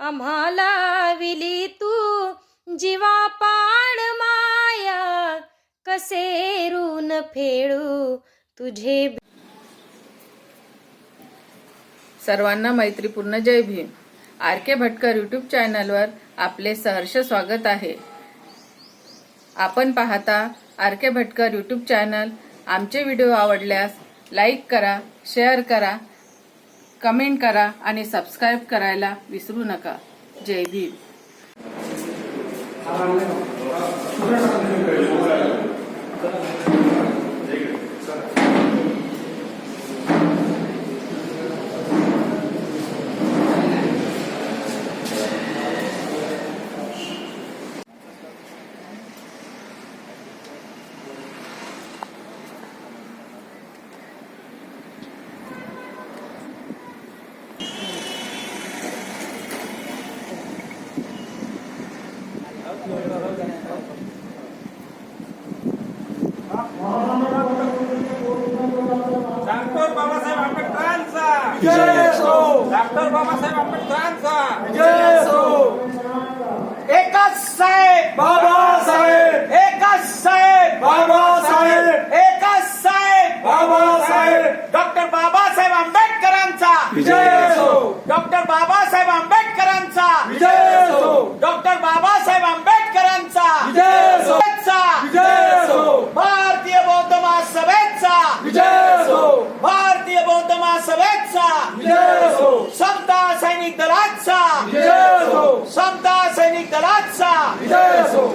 आम्हाला विली तू जीवा पाड माया कसे ऋण फेडू तुझे? सर्वांना मैत्रीपूर्ण जय Bhim. R K Bhatkar YouTube चॅनलवर आपले सहर्ष स्वागत आहे. आपण पाहता R K Bhatkar YouTube channel आमचे व्हिडिओ आवडल्यास लाईक करा शेअर करा कमेंट करा आणि सबस्क्राईब करायला विसरू नका. जय भीम. डॉक्टर बाबासाहेब आंबेडकरांचा. डॉक्टर बाबासाहेब आंबेडकरांचा. एकच साहेब. बाबासाहेब एकच साहेब बाबासाहेब एकच साहेब बाबासाहेब डॉक्टर बाबासाहेब आंबेडकरांचा विजय असो डॉक्टर बाबासाहेब आंबेडकरांचा विजय असो डॉक्टर बाबासाहेब आंबेडकरांचा विजय असो चा विजय असो भारतीय बौद्ध महासभेचा विजय असो भारतीय बौद्ध महासभेचा विजय असो समता सैनिक दलाचा विजय असो समता सैनिक दलाचा विजय असो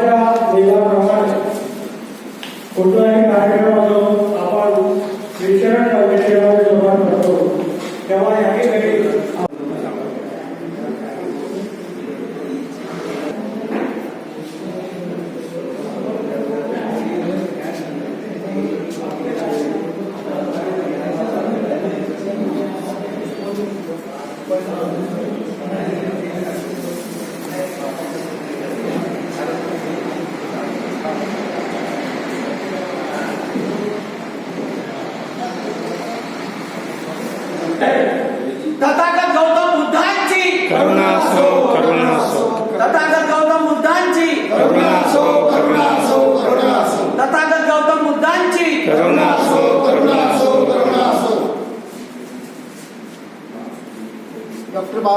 समाजा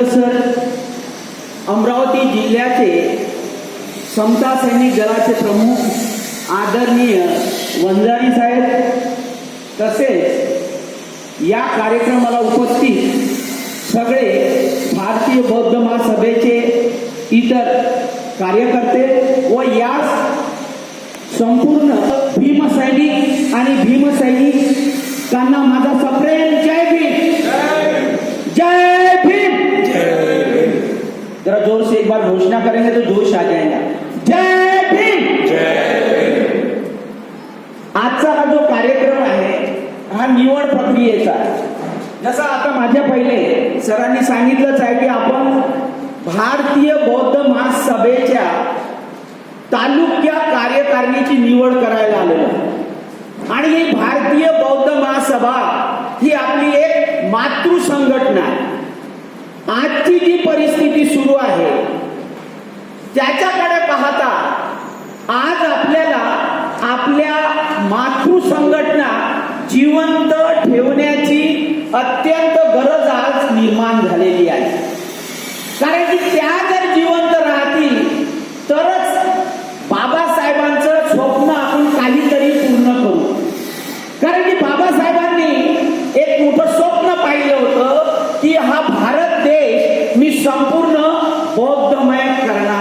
के सर. अमरावती जिल्ह्याचे समता सैनिक दलाचे प्रमुख आदरणीय वंजारी साहेब तसेच या कार्यक्रमाला उपस्थित सगळे भारतीय बौद्ध महासभेचे इतर कार्यकर्ते व या संपूर्ण भीमसैनिक आणि भीमसैनिकांना माझा सप्रेम जय जरा जोर से एक बार घोषणा करेंगे तो जोश आ जाएगा। जय भीम! आजचा हा जो कार्यक्रम आहे हा निवड प्रक्रियेचा. आहे. जसं आता माझ्या पहिले सरांनी सांगितलंच आहे की आपण भारतीय बौद्ध महासभेच्या तालुक्या कार्यकारिणीची निवड करायला आलेलो आणि ही भारतीय बौद्ध महासभा ही आपली एक मातृ संघटना आहे. आजची जी परिस्थिती सुरू आहे त्याच्याकडे पाहता आज आपल्याला आपल्या मातृसंघटना जिवंत ठेवण्याची अत्यंत गरज आज निर्माण झालेली आहे. कारण की त्या जर जिवंत राहतील तरच बाबासाहेबांचं स्वप्न आपण काहीतरी पूर्ण करू. कारण की बाबासाहेबांनी एक मोठं स्वप्न पाहिलं होतं की हा भारत देश मी संपूर्ण बौद्धमय करणार.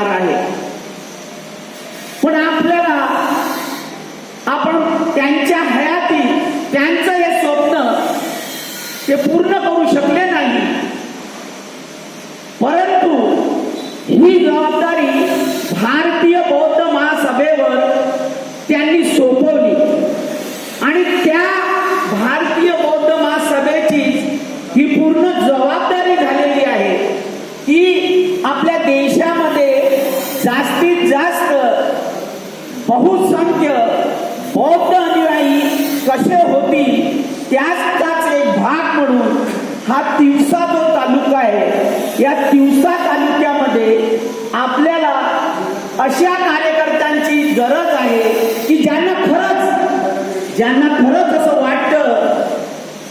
अशा कार्यकर्त्यांची गरज आहे की ज्यांना खरंच ज्यांना खरंच असं वाटतं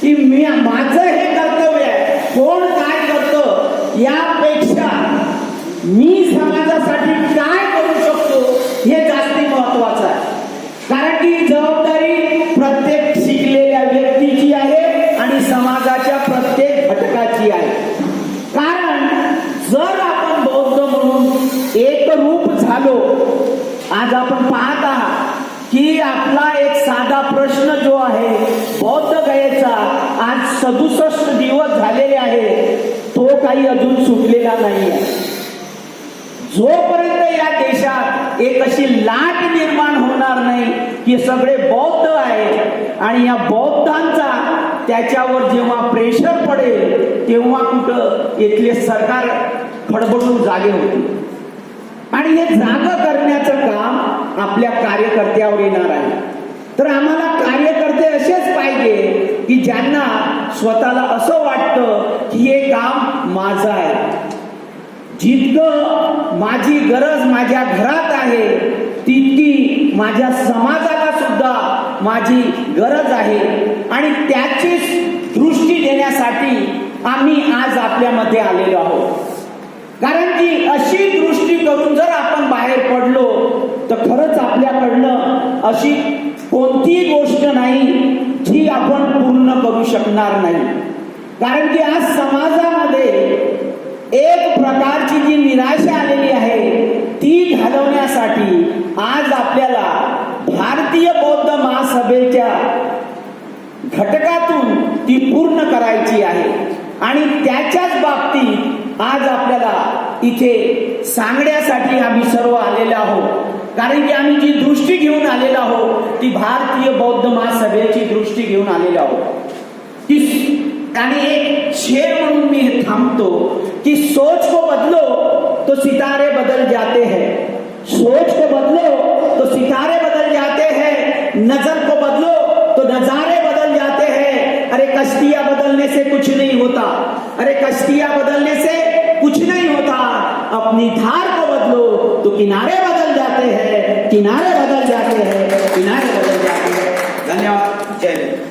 की मी माझं हे कर्तव्य आहे कोण काय करतं यापेक्षा मी समाजासाठी काय करू शकतो हे जास्ती महत्वाचं आहे. कारण की जबाबदारी प्रत्येक शिकलेल्या व्यक्तीची आहे आणि समाजाच्या प्रत्येक घटकाची आहे. कारण जर एक रूप झालो. आज आपण पाहत आहात की आपला एक साधा प्रश्न जो आहे बौद्ध गयेचा आज सदुसष्ट दिवस झालेले आहे. तो काही अजून सुटलेला नाही आहे जोपर्यंत या देशात एक अशी लाट निर्माण होणार नाही की सगळे बौद्ध आहेत आणि या बौद्धांचा त्याच्यावर जेव्हा प्रेशर पडेल तेव्हा कुठं इथले सरकार खडबडून जागे होते आणि हे जाग करण्याचं काम आपल्या कार्यकर्त्यावर येणार आहे. तर आम्हाला कार्यकर्ते असेच पाहिजे की ज्यांना स्वतःला असं वाटतं की हे काम माझं आहे. जितकं माझी गरज माझ्या घरात आहे तितकी माझ्या समाजाला सुद्धा माझी गरज आहे. आणि त्याचीच दृष्टी देण्यासाठी आम्ही आज आपल्यामध्ये आलेलो आहोत. कारण की अशी दृष्टी करून जर आपण बाहेर पडलो तर खरंच आपल्याकडनं अशी कोणतीही गोष्ट नाही जी आपण पूर्ण करू शकणार नाही. कारण की आज समाजामध्ये एक प्रकारची जी निराशा आलेली आहे ती घालवण्यासाठी आज आपल्याला भारतीय बौद्ध महासभेच्या घटकातून ती पूर्ण करायची आहे. आणि त्याच्याच बाबतीत आज आपल्याला इथे सांगण्यासाठी आम्ही सर्व आलेलो आहोत. कारण की आम्ही जी दृष्टी घेऊन आलेलो आहोत, ती भारतीय बौद्ध महासभेची दृष्टी घेऊन आलेलो आहोत. आणि एक शेर म्हणून मी हे थांबतो, की सोच को बदलो तो सितारे बदल जाते हैं. सोच को बदलो तो सितारे बदल जाते हैं. नज़र को बदलो तो नजारे बदल जाते हैं. अरे कश्तियाँ बदलने से कुछ नहीं होता. अरे कश्तियाँ बदलने से अपनी धार को बदलो तो किनारे बदल जाते हैं किनारे बदल जाते हैं किनारे बदल जाते हैं। धन्यवाद जय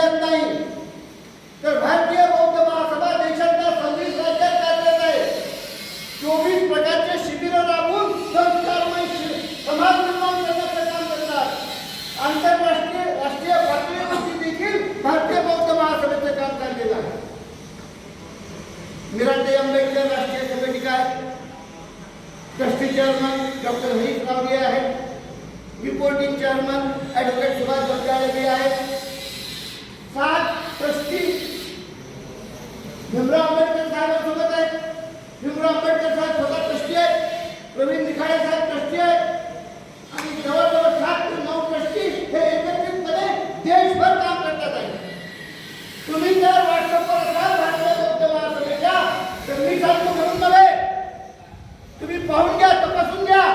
अमरावती नाही तर भारतीय बौद्ध महासभा देशातल्या सव्वीस राज्यात कार्यरत आहे चोवीस प्रकारचे शिबिर राबवून संस्कारमय समाज निर्माण करण्याचं काम करतात आंतरराष्ट्रीय राष्ट्रीय पातळीवरती देखील भारतीय बौद्ध महासभेचं काम चाललेलं आहे मिरांडे आंबेडकर राष्ट्रीय समिती काय trustee chairman doctor Harish Ravge आहेत reporting chairman advocate Subhash Banjale आहेत सात ट्रस्टी भीमराव आंबेडकर साहेबांसोबत आहेत. भीमराव आंबेडकर साहेब स्वतः ट्रस्टी आहेत. प्रवीण निखाडे साहेब ट्रस्टी आहेत आणि जवळजवळ सात ते नऊ ट्रस्टी हे एकत्रितपणे देशभर काम करतात आहे तुम्ही जर व्हॉट्सअपवर असाल भारतीय बौद्ध महासभेच्या तर मी सांगतो म्हणून नव्हे तुम्ही पाहून घ्या तपासून घ्या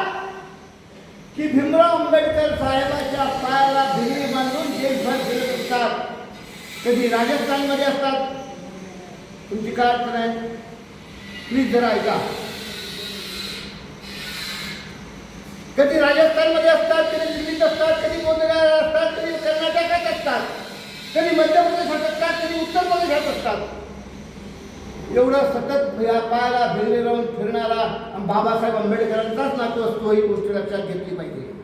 की भीमराव आंबेडकर साहेबांच्या पायाला भिरी बांधून देशभर फिरत असतात कधी राजस्थानमध्ये असतात? तुमची काय अडचण आहे? प्लीज जरा ऐका. कधी राजस्थानमध्ये असतात कधी दिल्लीत असतात कधी बोधगयाला असतात कधी कर्नाटकात असतात कधी मध्य प्रदेशात असतात कधी उत्तर प्रदेशात असतात. एवढं सतत पायाला भिरले राहून फिरणारा बाबासाहेब आंबेडकरांचाच नातू असतो ही गोष्ट लक्षात घेतली पाहिजे.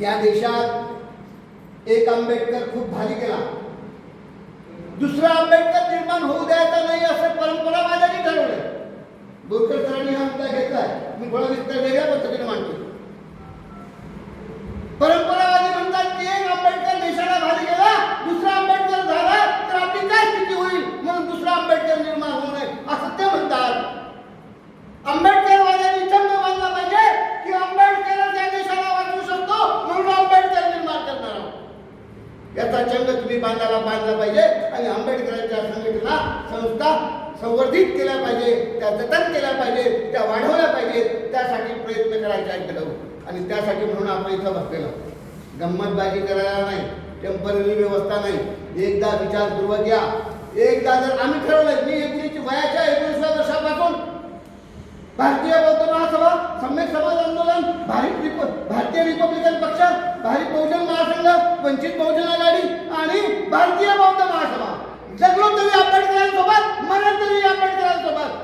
या देशात एक आंबेडकर खूप भारी केला. दुसरा आंबेडकर निर्माण होऊ द्यायचा नाही असं परंपरा माझ्याने ठरवलं बोरकर सरांनी हा मुद्दा घेतलाय. मी थोडा विस्तार वेगळ्या पद्धतीने मांडतो परंपरावादी म्हणतात की एक आंबेडकर देशाला भारी गेला दुसरा आंबेडकर झाला तर आपली काय स्थिती होईल म्हणून दुसरा आंबेडकर निर्माण होऊ नये असं ते म्हणतात आंबेडकरवाद्यांनी चंग मानला पाहिजे की आंबेडकरच या देशाला वाचवू शकतो म्हणून आंबेडकर निर्माण करणार आहोत याचा चंग तुम्ही बांधायला बांधला पाहिजे आणि आंबेडकरांच्या संघटना संस्था संवर्धित केल्या पाहिजे त्या जतन केल्या पाहिजे त्या वाढवल्या पाहिजेत त्यासाठी प्रयत्न करायचे आहेत आणि त्यासाठी म्हणून आपण इथं बसलेलो गंमतबाजी करायला नाही टेंपररी व्यवस्था नाही. एकदा विचारपूर्वक घ्या एकदा जर आम्ही ठरवलं मी एकोणीसशे वयाच्या एकोणीस भारतीय बौद्ध महासभा सम्यक समाज आंदोलन भारत भारतीय रिपब्लिकन पक्ष भारत बहुजन महासंघ वंचित बहुजन आघाडी आणि भारतीय बौद्ध महासभा. जगलो तरी आंबेडकरांसोबत मरण तरी आंबेडकरांसोबत.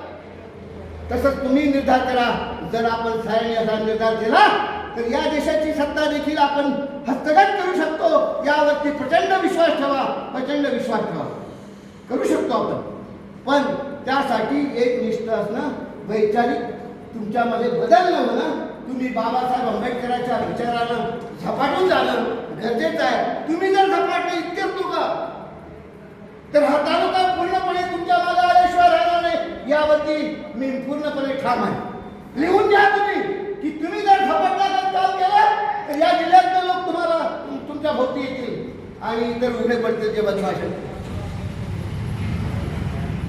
तसंच तुम्ही निर्धार करा. जर आपण सायने असा निर्धार केला तर या देशाची सत्ता देखील आपण हस्तगत करू शकतो. यावरती प्रचंड विश्वास ठेवा. प्रचंड विश्वास ठेवा. करू शकतो आपण. पण त्यासाठी एक निष्ठ असणं वैचारिक तुमच्यामध्ये बदल नव्हतं ना तुम्ही बाबासाहेब आंबेडकरांच्या विचारानं झपाटून जाणं गरजेचं आहे. तुम्ही जर झपाटले इतकेच लोक तर हा तालुका पूर्णपणे तुमच्या मागे आल्याशिवाय राहणार नाही. यावरती मी पूर्णपणे ठाम आहे. लिहून घ्या तुम्ही की तुम्ही जर झपाटण्याचं काम केलं तर या जिल्ह्यातले लोक तुम्हाला तुमच्या भोवती येतील. आणि इतर उघडे पडतील जे बदमाश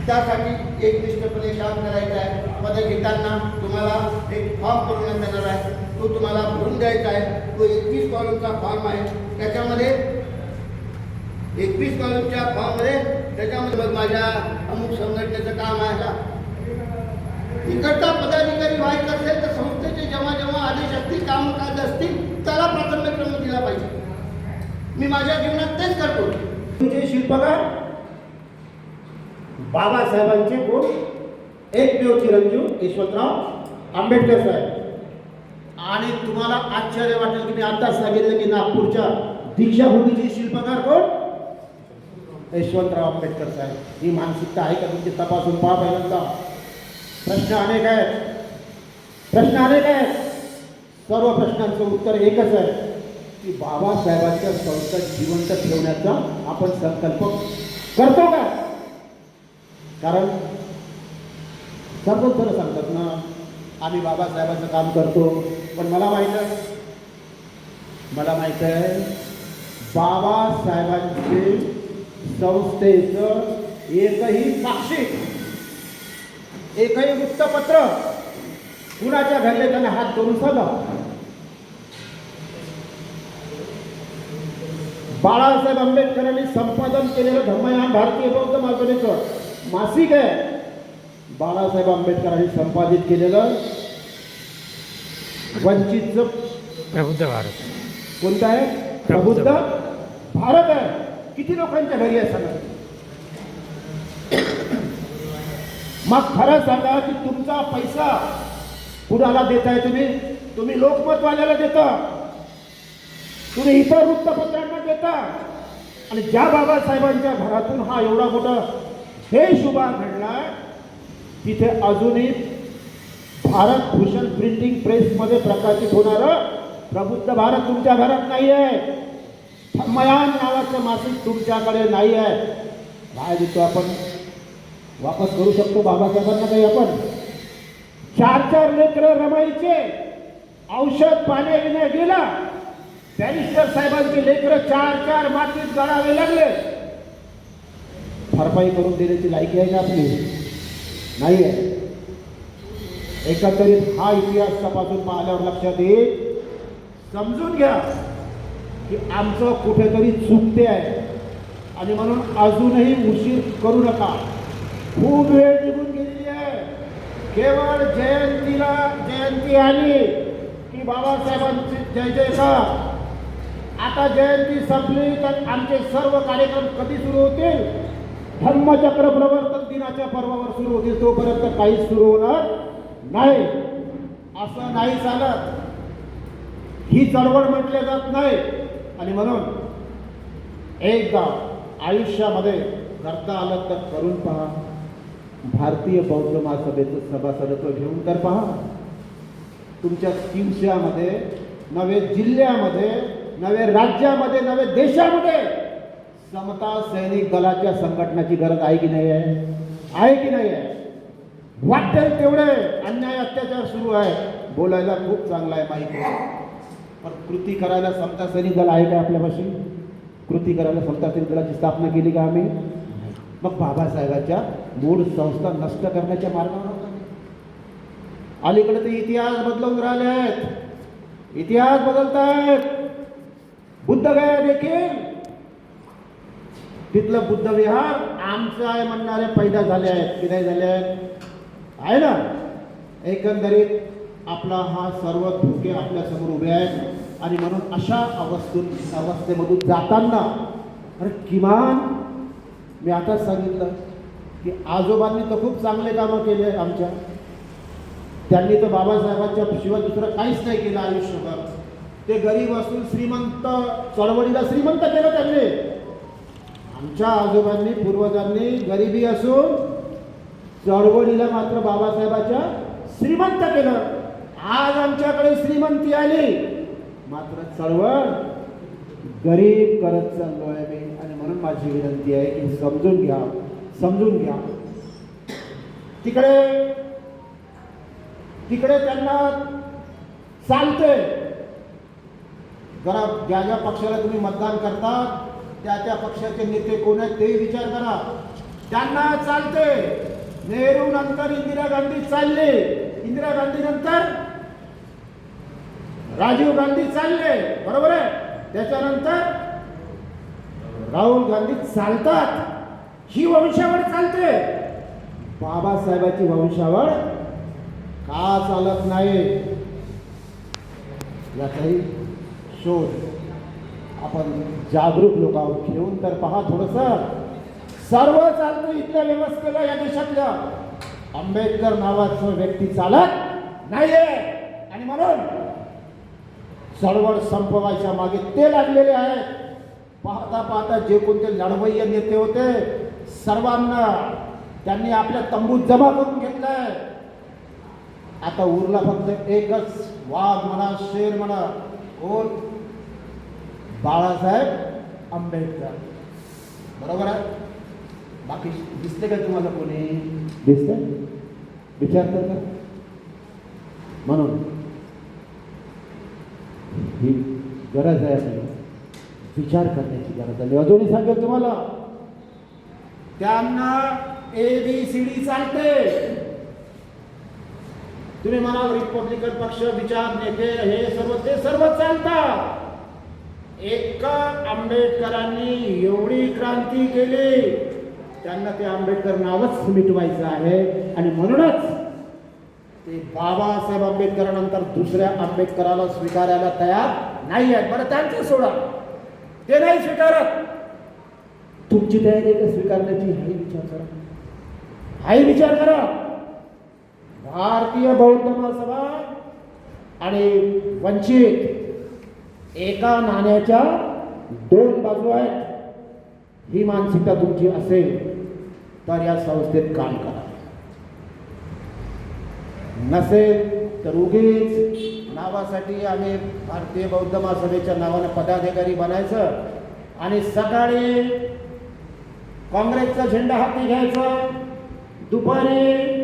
त्यासाठी एक निष्ठपणे काम करायचं आहे. पद घेताना तुम्हाला एक फॉर्म करून देणार आहे. तो तुम्हाला भरून द्यायचा आहे. तो एकवीस कॉलमचा फॉर्म आहे. त्याच्यामध्ये एकवीस कॉलमच्या फॉर्ममध्ये त्याच्यामध्ये मग माझ्या अमुक संघटनेचं काम आहे का इकडचा पदाधिकारी व्हायचं असेल तर संस्थेचे जेव्हा जेव्हा आदेश असतील कामकाज असतील त्याला प्राथमिक क्रम दिला पाहिजे. मी माझ्या जीवनात तेच करतो. तुमचे शिल्पकार बाबासाहेबांचे कोण एकमेव चिरंजीव यशवंतराव आंबेडकर साहेब. आणि तुम्हाला आश्चर्य वाटेल की मी आता सांगितलं की नागपूरच्या दीक्षाभूमीचे शिल्पकार कोण? यशवंतराव आंबेडकर साहेब. ही मानसिकता आहे का तुमची? तपासून पहा पहिल्यांदा. प्रश्न अनेक आहेत. प्रश्न अनेक आहेत. सर्व प्रश्नांचं उत्तर एकच आहे. की बाबासाहेबांच्या संस्था जिवंत ठेवण्याचा आपण संकल्प करतो का? कारण सर्व खरं सांगतात ना आम्ही बाबासाहेबांचं काम करतो पण मला माहीत आहे मला माहीत आहे बाबासाहेबांचे संस्थेचं एकही साक्षी एकही वृत्तपत्र कुणाच्या घरले त्याने हात करून सांगा? बाळासाहेब आंबेडकरांनी संपादन केलेलं धर्मयान भारतीय बौद्ध माध्यमिकचं मासिक आहे. बाळासाहेब आंबेडकरांनी संपादित केलेलं वंचितचं प्रबुद्ध भारत. कोणतं आहे? प्रबुद्ध भारत. आहे. किती लोकांच्या घरी आहे सांगा मग खरं सांगा की तुमचा पैसा कुणाला देताय तुम्ही? तुम्ही लोकमतवाल्याला देता. तुम्ही इतर वृत्तपत्रांना देता. आणि ज्या बाबासाहेबांच्या घरातून हा एवढा मोठा हे शुभा घडला तिथे अजूनही भारत भूषण प्रिंटिंग प्रेसमध्ये प्रकाशित होणारं प्रबुद्ध भारत तुमच्या घरात नाही आहे मयान नावाचं मासिक तुमच्याकडे नाही आहे काय देतो आपण? वापस करू शकतो बाबासाहेबांना काही आपण? चार चार लेकरं रमाईचे औषध पाणी घेण्या गेला. बॅरिस्टर साहेबांचे लेकरं चार चार मातीत गळावे लागले. भरपाई करून देण्याची लायकी आहे का आपली? नाही आहे. एकंदरीत हा इतिहास तपासून पाहिल्यावर लक्षात येईल. समजून घ्या की आमचं कुठेतरी चुकते आहे. आणि म्हणून अजूनही उशीर करू नका. खूप वेळ निघून गेलेली आहे. केवळ जयंतीला जयंती आली की बाबासाहेबांची जय जयकार. आता जयंती संपली तर आमचे सर्व कार्यक्रम कधी सुरू होतील? धर्मचक्र प्रवर्तन दिनाच्या पर्वावर सुरू होतील तोपर्यंत काहीच सुरू होणार नाही. असं नाही चालत. ही चळवळ म्हटली जात नाही. आणि म्हणून एकदा आयुष्यामध्ये करता आलं तर करून पहा. भारतीय बौद्ध महासभेचं सभासदत्व घेऊन तर पहा. तुमच्या किवशामध्ये नवे जिल्ह्यामध्ये नवे राज्यामध्ये नवे देशामध्ये समता सैनिक दलाच्या संघटनाची गरज आहे की नाही आहे? आहे की नाही आहे? वाटेल तेवढे अन्याय अत्याचार सुरू आहे. बोलायला खूप चांगला आहे माहिती पण कृती करायला समता सैनिक दल आहे का आपल्यापाशी? कृती करायला समता सैनिक दलाची स्थापना केली का आम्ही? मग बाबासाहेबांच्या मूळ संस्था नष्ट करण्याच्या मार्गावर अलीकडे ते इतिहास बदलून राहिले आहेत इतिहास बदलत आहेत बुद्ध गया देखील. तिथलं बुद्ध विहार आमचं आहे म्हणणारे पैदा झाले आहेत की नाही झाले आहेत. आहे ना? एकंदरीत आपला हा सर्व धोके आपल्यासमोर उभे आहेत आणि म्हणून अशा अवस्थून अवस्थेमधून जाताना अरे किमान मी आता सांगितलं की आजोबांनी तर खूप चांगले कामं केले आमच्या. त्यांनी तर बाबासाहेबांच्या शिवाय दुसरं काहीच नाही केलं आयुष्यभर. ते गरीब असून श्रीमंत चळवळीला श्रीमंत केलं त्यांनी. आमच्या आजोबांनी पूर्वजांनी गरिबी असून चळवळीला मात्र बाबासाहेबाच्या श्रीमंत केलं. आज आमच्याकडे श्रीमंती आली. मात्र चळवळ गरीब करत चाललो आहे मी आणि म्हणून माझी विनंती आहे की समजून घ्या समजून घ्या. तिकडे तिकडे त्यांना चालते जरा ज्या ज्या पक्षाला तुम्ही मतदान करता त्या त्या पक्षाचे नेते कोण आहेत ते विचार करा. त्यांना चालते. नेहरू नंतर इंदिरा गांधी चालले. इंदिरा गांधी नंतर राजीव गांधी चालले. बरोबर आहे? त्याच्यानंतर राहुल गांधी चालतात. ही वंशावळ चालते. बाबासाहेबांची वंशावळ का चालत नाही? याचाही शोध. आपण जागरूक लोक आहोत घेऊन तर पहा थोडस. सर्व चालतं इथल्या व्यवस्थेला या देशातल्या. आंबेडकर नावाचं व्यक्ती चालत नाहीये. आणि म्हणून चळवळ संपवायच्या मागे ते लागलेले आहेत. पाहता पाहता जे कोणते लढवय्य नेते होते सर्वांना त्यांनी आपल्या तंबूत जमा करून घेतलाय. आता उरला फक्त एकच वाघ म्हणा शेर म्हणा. कोण? बाळासाहेब आंबेडकर. बरोबर आहे? बाकी दिसते का तुम्हाला कोणी? दिसते. विचारतात का म्हणून. ही गरज आहे विचार करण्याची गरज मी अजूनही सांगेल तुम्हाला. त्यांना ए बी सी डी चालते. तुम्ही म्हणाल रिपब्लिकन पक्ष विचार नेते हे सर्व ते सर्व चालतात. एका आंबेडकरांनी एवढी क्रांती केली त्यांना ते आंबेडकर नावच मिटवायचं आहे. आणि म्हणूनच ते बाबासाहेब आंबेडकरानंतर दुसऱ्या आंबेडकराला स्वीकारायला तयार नाही आहेत. बरं त्यांचं सोडा. ते नाही स्वीकारत. तुमची तयारी का स्वीकारण्याची? हाही विचार करा. हाही विचार करा. भारतीय बौद्ध महासभा आणि वंचित एका नाण्याच्या दोन बाजू आहेत. ही मानसिकता तुमची असेल तर या संस्थेत काम करा. नसेल तर उगीच नावासाठी आम्ही भारतीय बौद्ध महासभेच्या नावानं पदाधिकारी बनायचं आणि सकाळी काँग्रेसचा झेंडा हाती घ्यायचा दुपारी